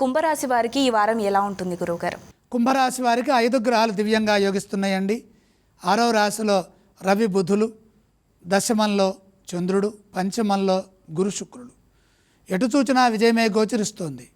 కుంభరాశి వారికి ఈ వారం ఎలా ఉంటుంది గురువుగారు? కుంభరాశి వారికి ఐదు గ్రహాలు దివ్యంగా యోగిస్తున్నాయండి. ఆరో రాశిలో రవి బుధులు దశమంలో చంద్రుడు పంచమంలో గురు శుక్రుడు. ఎటు చూచినా విజయమే గోచరిస్తోంది.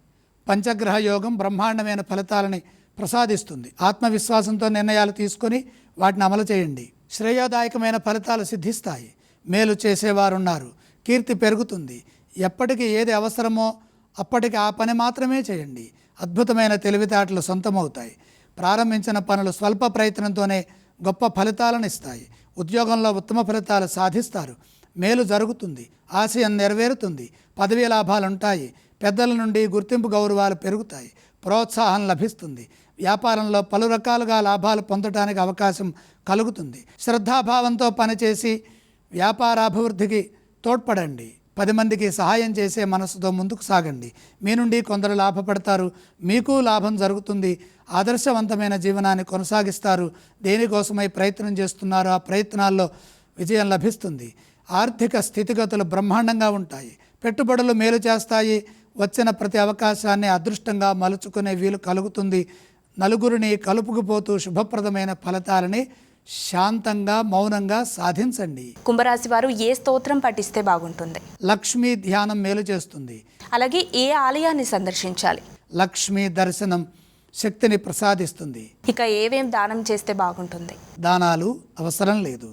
పంచగ్రహ యోగం బ్రహ్మాండమైన ఫలితాలని ప్రసాదిస్తుంది. ఆత్మవిశ్వాసంతో నిర్ణయాలు తీసుకొని వాటిని అమలు చేయండి. శ్రేయోదాయకమైన ఫలితాలు సిద్ధిస్తాయి. మేలు చేసేవారున్నారు. కీర్తి పెరుగుతుంది. ఎప్పటికి ఏది అవసరమో అప్పటికి ఆ పని మాత్రమే చేయండి. అద్భుతమైన తెలివితేటలు సొంతమవుతాయి. ప్రారంభించిన పనులు స్వల్ప ప్రయత్నంతోనే గొప్ప ఫలితాలను ఇస్తాయి. ఉద్యోగంలో ఉత్తమ ఫలితాలు సాధిస్తారు. మేలు జరుగుతుంది. ఆశయం నెరవేరుతుంది. పదవీ లాభాలు ఉంటాయి పెద్దల నుండి గుర్తింపు గౌరవాలు పెరుగుతాయి. ప్రోత్సాహం లభిస్తుంది. వ్యాపారంలో పలు రకాలుగా లాభాలు పొందడానికి అవకాశం కలుగుతుంది. శ్రద్ధాభావంతో పనిచేసి వ్యాపారాభివృద్ధికి తోడ్పడండి. పది మందికి సహాయం చేసే మనసుతో ముందుకు సాగండి. మీ నుండి కొందరు లాభపడతారు. మీకు లాభం జరుగుతుంది. ఆదర్శవంతమైన జీవనాన్ని కొనసాగిస్తారు. దేనికోసమై ప్రయత్నం చేస్తున్నారో ఆ ప్రయత్నాల్లో విజయం లభిస్తుంది. ఆర్థిక స్థితిగతులు బ్రహ్మాండంగా ఉంటాయి. పెట్టుబడులు మేలు చేస్తాయి. వచ్చిన ప్రతి అవకాశాన్ని అదృష్టంగా మలుచుకునే వీలు కలుగుతుంది. నలుగురిని కలుపుకుపోతూ శుభప్రదమైన ఫలితాలని శాంతంగా మౌనంగా సాధించండి. కుంభరాశి వారు ఏ స్తోత్రం పఠిస్తే బాగుంటుంది? లక్ష్మీ ధ్యానం మేలు చేస్తుంది. అలాగే ఏ ఆలయాన్ని సందర్శించాలి? లక్ష్మీ దర్శనం శక్తిని ప్రసాదిస్తుంది. ఇక ఏవేం దానం చేస్తే బాగుంటుంది? దానాలు అవసరం లేదు.